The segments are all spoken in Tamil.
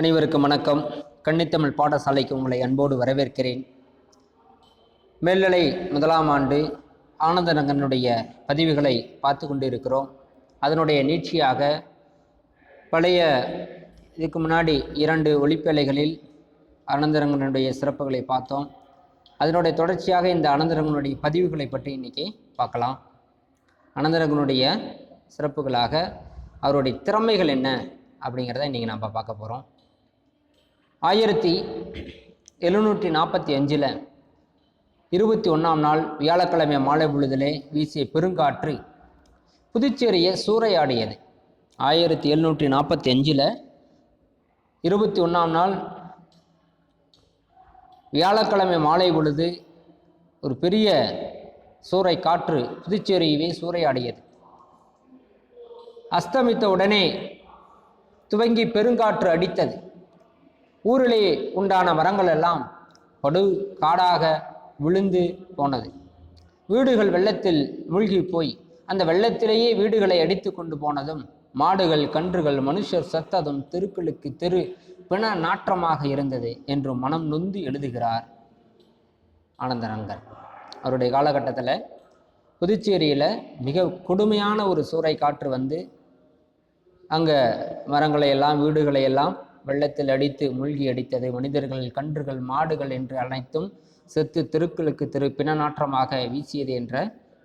அனைவருக்கும் வணக்கம். கன்னித்தமிழ் பாடசாலைக்கு உங்களை அன்போடு வரவேற்கிறேன். மேல்நிலை முதலாம் ஆண்டு ஆனந்தரங்கனுடைய பதிவுகளை பார்த்து கொண்டிருக்கிறோம். அதனுடைய நீட்சியாக பழைய இதுக்கு முன்னாடி இரண்டு ஒளிப்பேலைகளில் அனந்தரங்கனுடைய சிறப்புகளை பார்த்தோம். அதனுடைய தொடர்ச்சியாக இந்த அனந்தரங்கனுடைய பதிவுகளை பற்றி இன்றைக்கி பார்க்கலாம். அனந்தரங்கனுடைய சிறப்புகளாக அவருடைய திறமைகள் என்ன அப்படிங்கிறத இன்றைக்கி நம்ம பார்க்க போகிறோம் ஆயிரத்தி எழுநூற்றி நாற்பத்தி அஞ்சில் இருபத்தி ஒன்றாம் நாள் வியாழக்கிழமை மாலை பொழுதிலே வீசிய பெருங்காற்று புதுச்சேரியை சூறையாடியது. ஆயிரத்தி எழுநூற்றி நாற்பத்தி அஞ்சில் இருபத்தி ஒன்றாம் நாள் வியாழக்கிழமை மாலை பொழுது ஒரு பெரிய சூறை காற்று புதுச்சேரியவே சூறையாடியது. அஸ்தமித்த உடனே துவங்கி பெருங்காற்று அடித்தது. ஊரிலே உண்டான மரங்கள் எல்லாம் படு காடாக விழுந்து போனது. வீடுகள் வெள்ளத்தில் மூழ்கி போய் அந்த வெள்ளத்திலேயே வீடுகளை அடித்து கொண்டு போனதும் மாடுகள் கன்றுகள் மனுஷர் சத்ததும் தெருக்களுக்கு தெரு பிண நாற்றமாக இருந்தது என்று மனம் நொந்து எழுதுகிறார் ஆனந்தரங்கர். அவருடைய காலகட்டத்தில் புதுச்சேரியில் மிக கொடுமையான ஒரு சூறை காற்று வந்து அங்கே மரங்களை எல்லாம் வீடுகளை எல்லாம் வெள்ளத்தில் அடித்து மூழ்கி அடித்தது மனிதர்கள் கன்றுகள் மாடுகள் என்று அனைத்தும் செத்து தெருக்களுக்கு தெரு பிணநாற்றமாக வீசியது என்ற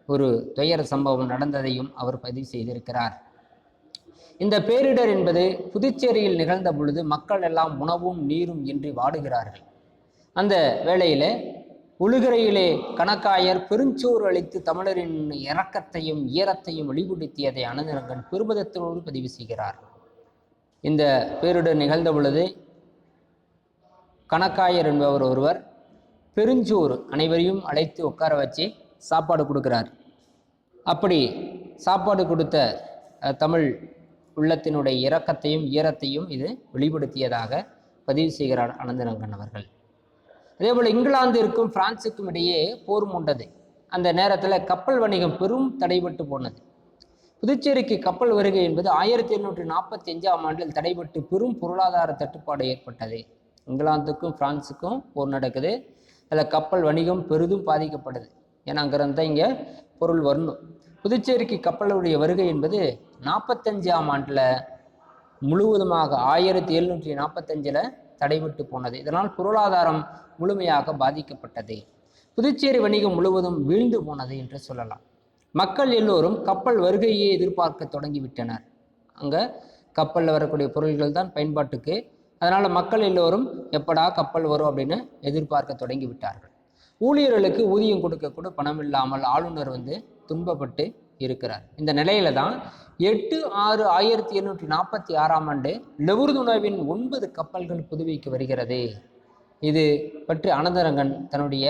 ஒரு துயர சம்பவம் நடந்ததையும் அவர் பதிவு செய்திருக்கிறார். இந்த பேரிடர் என்பது புதுச்சேரியில் நிகழ்ந்த பொழுது மக்கள் எல்லாம் உணவும் நீரும் இன்றி வாடுகிறார்கள். அந்த வேளையில உழுகரையிலே கணக்காயர் பெருஞ்சோறு அளித்து தமிழரின் இரக்கத்தையும் ஈரத்தையும் வெளிப்படுத்தியதை அனந்தரங்கன் பெருமிதத்தோடு பதிவு செய்கிறார். இந்த பேரிடர் நிகழ்ந்த பொழுது கணக்காயர் என்பவர் ஒருவர் பெருஞ்சோறு அனைவரையும் அழைத்து உட்கார வச்சு சாப்பாடு கொடுக்கிறார். அப்படி சாப்பாடு கொடுத்த தமிழ் உள்ளத்தினுடைய இரக்கத்தையும் ஈரத்தையும் இது வெளிப்படுத்தியதாக பதிவு செய்கிறார் அனந்தரங்கன் அவர்கள். அதேபோல் இங்கிலாந்திற்கும் பிரான்சுக்கும் இடையே போர் மூண்டது. அந்த நேரத்தில் கப்பல் வணிகம் பெரும் தடைபட்டு போனது. புதுச்சேரிக்கு கப்பல் வருகை என்பது ஆயிரத்தி எழுநூற்றி நாற்பத்தி அஞ்சாம் ஆண்டில் தடைபட்டு பெரும் பொருளாதார தட்டுப்பாடு ஏற்பட்டது. இங்கிலாந்துக்கும் பிரான்ஸுக்கும் போர் நடக்குது. அதில் கப்பல் வணிகம் பெரிதும் பாதிக்கப்படுது. ஏன்னா அங்கிருந்து தான் இங்கே பொருள் வரணும். புதுச்சேரிக்கு கப்பலுடைய வருகை என்பது நாற்பத்தஞ்சாம் ஆண்டில் முழுவதுமாக ஆயிரத்தி எழுநூற்றி நாற்பத்தஞ்சில் தடைபட்டு போனது. இதனால் பொருளாதாரம் முழுமையாக பாதிக்கப்பட்டது. புதுச்சேரி வணிகம் முழுவதும் வீழ்ந்து போனது என்று சொல்லலாம். மக்கள் எல்லோரும் கப்பல் வருகையை எதிர்பார்க்க தொடங்கிவிட்டனர். அங்கே கப்பலில் வரக்கூடிய பொருள்கள் தான் பயன்பாட்டுக்கு. அதனால் மக்கள் எல்லோரும் எப்படா கப்பல் வரும் அப்படின்னு எதிர்பார்க்க தொடங்கி விட்டார்கள் ஊழியர்களுக்கு ஊதியம் கொடுக்க கூட பணம் இல்லாமல் ஆளுநர் வந்து துன்பப்பட்டு இருக்கிறார். இந்த நிலையில தான் எட்டு ஆறு ஆயிரத்தி எண்ணூற்றி நாற்பத்தி ஆறாம் ஆண்டு லெவுர்துனாவின் ஒன்பது கப்பல்கள் புதுவைக்கு வருகிறது. இது பற்றி அனந்தரங்கன் தன்னுடைய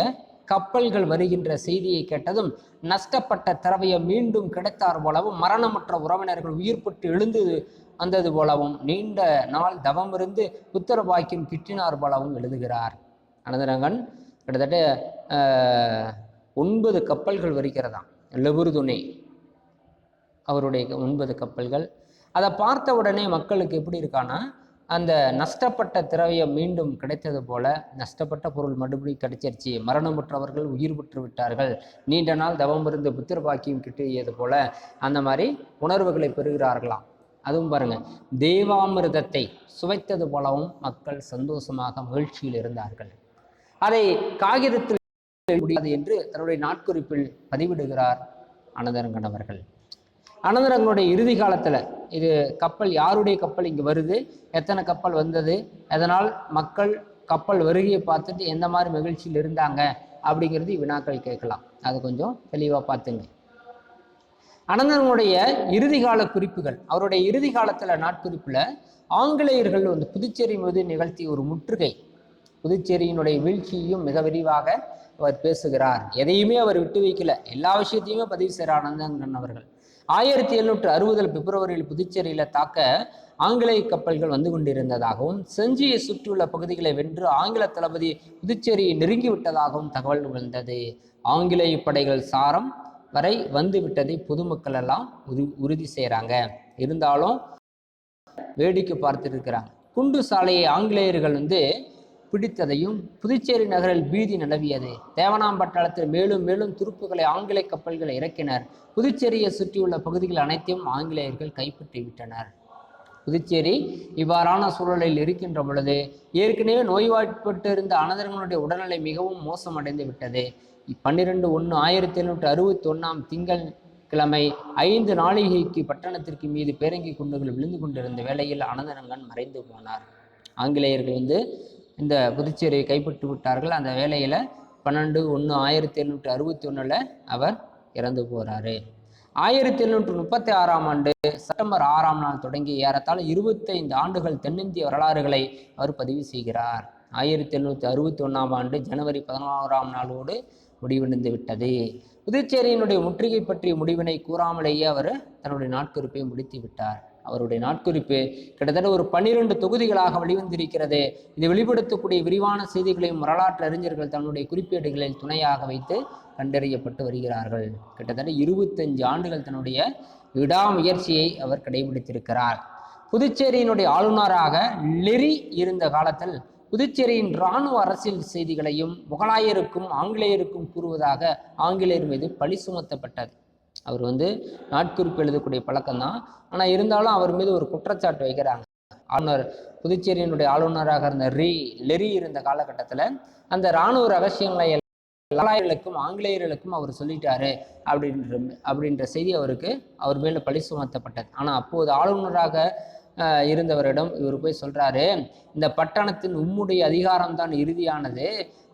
கப்பல்கள் வருகின்ற செய்தியை கேட்டதும் நஷ்டப்பட்ட திரவையை மீண்டும் கிடைத்தார் போலவும் மரணமற்ற உறவினர்கள் உயிர்பட்டு எழுந்து வந்தது போலவும் நீண்ட நாள் தவம் இருந்து பாக்கியம் கிட்டினார் போலவும் எழுதுகிறார். அனந்தரங்கன் கிட்டத்தட்ட ஒன்பது கப்பல்கள் வருகிறதாம். லெபுர்துணை அவருடைய ஒன்பது கப்பல்கள். அதை பார்த்த உடனே மக்களுக்கு எப்படி இருக்கான்னா அந்த நஷ்டப்பட்ட திரவியம் மீண்டும் கிடைத்தது போல நஷ்டப்பட்ட பொருள் மறுபடியும் கிடைச்சிருச்சு. மரணமுற்றவர்கள் உயிர் பெற்று விட்டார்கள். நீண்ட நாள் தவம் இருந்து புத்திர பாக்கியம் கிட்டியது போல அந்த மாதிரி உணர்வுகளை பெறுகிறார்களாம். அதுவும் பாருங்க. தேவாமிர்தத்தை சுவைத்தது போலவும் மக்கள் சந்தோஷமாக மகிழ்ச்சியில் இருந்தார்கள். அதை காகிதத்தில் முடியாது என்று தன்னுடைய நாட்குறிப்பில் பதிவிடுகிறார் அனந்தரங்கன் அனந்தரங்களுடைய அனந்தரங்கனுடைய இறுதி காலத்தில் இது கப்பல் யாருடைய கப்பல் இங்கே வருது? எத்தனை கப்பல் வந்தது? அதனால் மக்கள் கப்பல் வருகையை பார்த்துட்டு எந்த மாதிரி மகிழ்ச்சியில் இருந்தாங்க? அப்படிங்கிறது வினாக்கள் கேட்கலாம். அது கொஞ்சம் தெளிவாக பார்த்துங்க. அனந்தனுடைய இறுதி கால குறிப்புகள். அவருடைய இறுதி காலத்தில் நாட்குறிப்பில் ஆங்கிலேயர்கள் வந்து புதுச்சேரி மீது நிகழ்த்திய ஒரு முற்றுகை. புதுச்சேரியினுடைய வீழ்ச்சியையும் மிக விரிவாக அவர் பேசுகிறார். எதையுமே அவர் விட்டு வைக்கல. எல்லா விஷயத்தையுமே பதிவு செய்கிறார் அனந்தன் அவர்கள். ஆயிரத்தி எழுநூற்று அறுபதில் பிப்ரவரியில் புதுச்சேரியில் தாக்க ஆங்கிலேய கப்பல்கள் வந்து கொண்டிருந்ததாகவும் செஞ்சியை சுற்றியுள்ள பகுதிகளை வென்று ஆங்கில தளபதி புதுச்சேரியை நெருங்கி விட்டதாகவும் தகவல் வந்தது ஆங்கிலேய படைகள் சாரம் வரை வந்து விட்டதை பொதுமக்கள் எல்லாம் உறு உறுதி செய்கிறாங்க இருந்தாலும் வேடிக்கை பார்த்துருக்கிறாங்க. குண்டு சாலையை ஆங்கிலேயர்கள் வந்து பிடித்ததையும் புதுச்சேரி நகரில் பீதி நிலவியது. தேவனாம்பட்டாளத்தில் மேலும் மேலும் துருப்புகளை ஆங்கிலேய கப்பல்களை இறக்கினர். புதுச்சேரியை சுற்றியுள்ள பகுதிகள் அனைத்தையும் ஆங்கிலேயர்கள் கைப்பற்றி விட்டனர் புதுச்சேரி இவ்வாறான சூழலில் இருக்கின்ற பொழுது ஏற்கனவே நோய்வாய்ப்பட்டிருந்த அனதர்களுடைய உடல்நிலை மிகவும் மோசமடைந்து விட்டது. பன்னிரெண்டு ஒன்று ஆயிரத்தி எழுநூற்றி அறுபத்தி ஒன்றாம் திங்கள் கிழமை ஐந்து நாளிகைக்கு பட்டணத்திற்கு மீது பேரங்கி குண்டுகள் விழுந்து கொண்டிருந்த வேளையில் அனந்தரங்கன் மறைந்து போனார். ஆங்கிலேயர்கள் வந்து இந்த புதுச்சேரியை கைப்பற்றி விட்டார்கள். அந்த வேலையில் பன்னெண்டு ஒன்று ஆயிரத்தி எழுநூற்றி அறுபத்தி ஒன்றில் அவர் இறந்து போகிறாரு ஆயிரத்தி எழுநூற்று முப்பத்தி ஆறாம் ஆண்டு செப்டம்பர் ஆறாம் நாள் தொடங்கி ஏறத்தாழ இருபத்தைந்து ஆண்டுகள் தென்னிந்திய வரலாறுகளை அவர் பதிவு செய்கிறார். ஆயிரத்தி எழுநூற்றி அறுபத்தி ஒன்றாம் ஆண்டு ஜனவரி பதினோராம் நாளோடு முடிவடைந்து விட்டது. புதுச்சேரியினுடைய முற்றுகை பற்றிய முடிவினை கூறாமலேயே அவர் தன்னுடைய நாட்குறிப்பை முடித்து விட்டார். அவருடைய நாட்குறிப்பு கிட்டத்தட்ட ஒரு பன்னிரண்டு தொகுதிகளாக வெளிவந்திருக்கிறது. இதை வெளிப்படுத்தக்கூடிய விரிவான செய்திகளையும் வரலாற்று அறிஞர்கள் தன்னுடைய குறிப்பேடுகளில் துணையாக வைத்து கண்டறியப்பட்டு வருகிறார்கள். கிட்டத்தட்ட இருபத்தஞ்சு ஆண்டுகள் தன்னுடைய விடாமுயற்சியை அவர் கடைபிடித்திருக்கிறார். புதுச்சேரியினுடைய ஆளுநராக லெரி இருந்த காலத்தில் புதுச்சேரியின் இராணுவ அரசியல் செய்திகளையும் முகலாயருக்கும் ஆங்கிலேயருக்கும் கூறுவதாக ஆங்கிலேயர் மீது பழி சுமத்தப்பட்டது. அவர் வந்து நாட்குறிப்பு எழுதக்கூடிய பழக்கம்தான். ஆனால் இருந்தாலும் அவர் மீது ஒரு குற்றச்சாட்டு வைக்கிறாங்க. ஆளுநர் புதுச்சேரியினுடைய ஆளுநராக இருந்த ரி லெரி இருந்த காலகட்டத்தில் அந்த இராணுவ ரகசியங்களை லலாயர்களுக்கும் ஆங்கிலேயர்களுக்கும் அவர் சொல்லிட்டாரு அப்படின்ற அப்படின்ற செய்தி அவருக்கு அவர் மேலே பழி சுமத்தப்பட்டது. ஆனால் அப்போது ஆளுநராக இருந்தவரிடம் இவர் போய் சொல்றாரு இந்த பட்டணத்தின் உம்முடைய அதிகாரம்தான் இறுதியானது.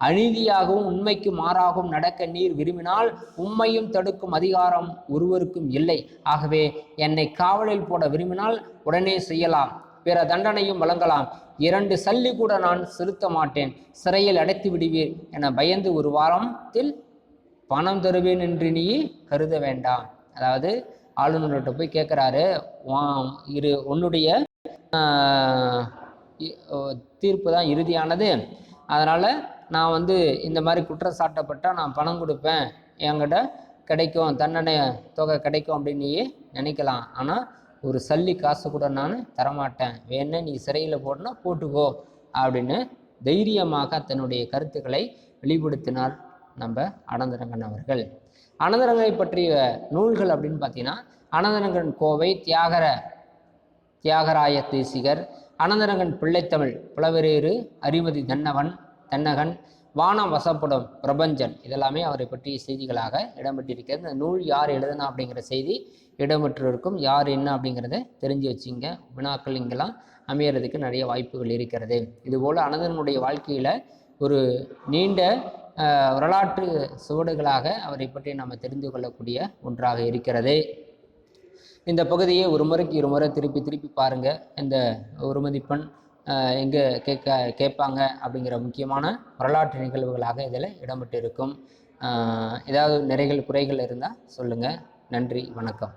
அநீதியாகவும் உண்மைக்கு மாறாகவும் நடக்க நீர் விரும்பினால் உண்மையும் தடுக்கும் அதிகாரம் ஒருவருக்கும் இல்லை. ஆகவே என்னை காவலில் போட விரும்பினால் உடனே செய்யலாம் பிற தண்டனையும் வழங்கலாம். இரண்டு சல்லி கூட நான் செலுத்த மாட்டேன் சிறையில் அடைத்து விடுவீர் என பயந்து ஒரு வாரத்தில் பணம் தருவேன் என்று நீ கருத வேண்டாம். அதாவது ஆளுநர்கிட்ட போய் கேட்குறாரு இரு உன்னுடைய தீர்ப்பு தான் இறுதியானது. அதனால் நான் வந்து இந்த மாதிரி குற்றச்சாட்டப்பட்டால் நான் பணம் கொடுப்பேன். என்கிட்ட கிடைக்கும் தண்டனை தொகை கிடைக்கும் அப்படின்னு நீ நினைக்கலாம். ஆனால் ஒரு சல்லி காசு கூட நான் தரமாட்டேன். வேணா நீ சிறையில் போடனா போட்டுக்கோ அப்படின்னு தைரியமாக தன்னுடைய கருத்துக்களை வெளிப்படுத்தினார் நம்ம அனந்தரங்கன் அவர்கள். அனந்தரங்கனை பற்றிய நூல்கள் அப்படின்னு பார்த்தீங்கன்னா அனந்தரங்கன் கோவை தியாகர தியாகராய தேசிகர் அனந்தரங்கன் பிள்ளைத்தமிழ் புலவரேறு அரிமதி தன்னவன் தென்னகன் வானம் வசப்படும் பிரபஞ்சன். இதெல்லாமே அவரை பற்றிய செய்திகளாக இடம்பெற்றிருக்கிறது. இந்த நூல் யார் எழுதுனா அப்படிங்கிற செய்தி இடம்பெற்றிருக்கும். யார் என்ன அப்படிங்கிறத தெரிஞ்சு வச்சுங்க. வினாக்கள் இங்கெல்லாம் அமையறதுக்கு நிறைய வாய்ப்புகள் இருக்கிறது. இதுபோல் அனந்தனுடைய வாழ்க்கையில் ஒரு நீண்ட வரலாற்று சுவடுகளாக அவரை பற்றி நாம் தெரிந்து கொள்ளக்கூடிய ஒன்றாக இருக்கிறது. இந்த பகுதியை ஒரு முறைக்கு இரு முறை திருப்பி திருப்பி பாருங்கள் இந்த ஒரு மதிப்பெண் எங்கே கேட்க கேட்பாங்க அப்படிங்கிற முக்கியமான வரலாற்று நிகழ்வுகளாக இதில் இடம்பெற்று இருக்கும் ஏதாவது நிறைகள் குறைகள் இருந்தால் சொல்லுங்கள் நன்றி வணக்கம்.